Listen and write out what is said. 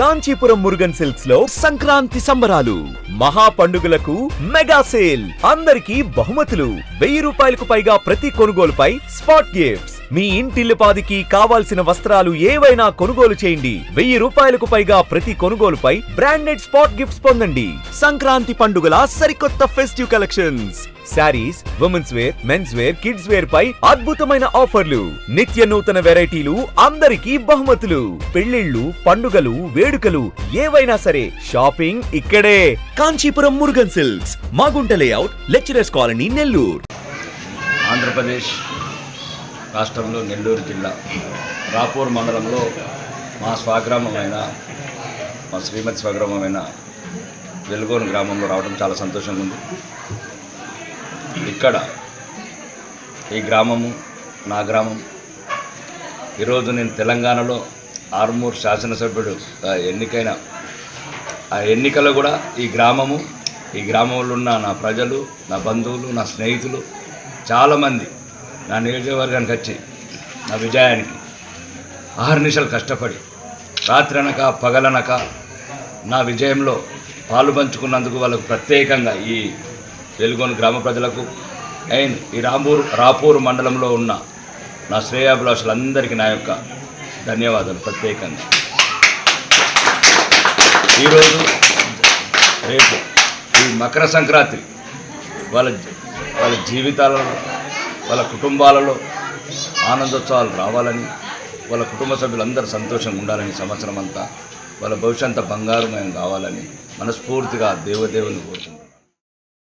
కాంచీపురం మురుగన్ సిల్క్స్లో సంక్రాంతి సంబరాలు. మహా పండుగలకు మెగా సేల్. అందరికీ బహుమతులు. వెయ్యి రూపాయలకు పైగా ప్రతి కొనుగోలుపై స్పాట్ గిఫ్ట్స్. మీ ఇంటిల్లిపాదికి కావాల్సిన వస్త్రాలు ఏవైనా కొనుగోలు చేయండి. వెయ్యి రూపాయలకు పైగా ప్రతి కొనుగోలుపై బ్రాండెడ్ స్పాట్ గిఫ్ట్స్ పొందండి. సంక్రాంతి పండుగల సరికొత్త festive collections. Saris women's wear men's wear kids wear పై అద్భుతమైన ఆఫర్లు. నిత్య నూతన వెరైటీలు అందరికీ బహుమతులు. పెళ్ళిళ్ళు పండుగలు వేడుకలు ఏవైనా సరే షాపింగ్ ఇక్కడే. Kanchipuram Murugan silks Magunta layout lecturers colony Nellore. Andhra Pradesh. రాష్ట్రంలో నెల్లూరు జిల్లా రాపూర్ మండలంలో మా స్వగ్రామమైన మా శ్రీమతి స్వగ్రామమైన వెలుగోని గ్రామంలో రావడం చాలా సంతోషంగా ఉంది. ఇక్కడ ఈ గ్రామము నా గ్రామం. ఈరోజు నేను తెలంగాణలో ఆర్మూర్ శాసనసభ్యుడు ఆ, ఎన్నికైన ఆ ఎన్నికలో కూడా ఈ గ్రామము ఈ గ్రామంలో ఉన్న నా ప్రజలు నా బంధువులు నా స్నేహితులు చాలామంది నా నియోజకవర్గానికి వచ్చి నా విజయానికి ఆహర్నిశలు కష్టపడి రాత్రనక పగలనక నా విజయంలో పాలు పంచుకున్నందుకు వాళ్ళకు ప్రత్యేకంగా ఈ వెలుగొని గ్రామ ప్రజలకు అండ్ ఈ రాంపూర్ రాపూర్ మండలంలో ఉన్న నా శ్రేయాభిలాషులందరికీ నా యొక్క ధన్యవాదాలు ప్రత్యేకంగా. ఈరోజు రేపు ఈ మకర సంక్రాంతి వాళ్ళ వాళ్ళ జీవితాలలో వాళ్ళ కుటుంబాలలో ఆనందోత్సవాలు రావాలని వాళ్ళ కుటుంబ సభ్యులందరూ సంతోషంగా ఉండాలని సంవత్సరం అంతా వాళ్ళ భవిష్యత్తు బంగారుమయం కావాలని మనస్ఫూర్తిగా దేవదేవుని కోరుకుంటున్నాను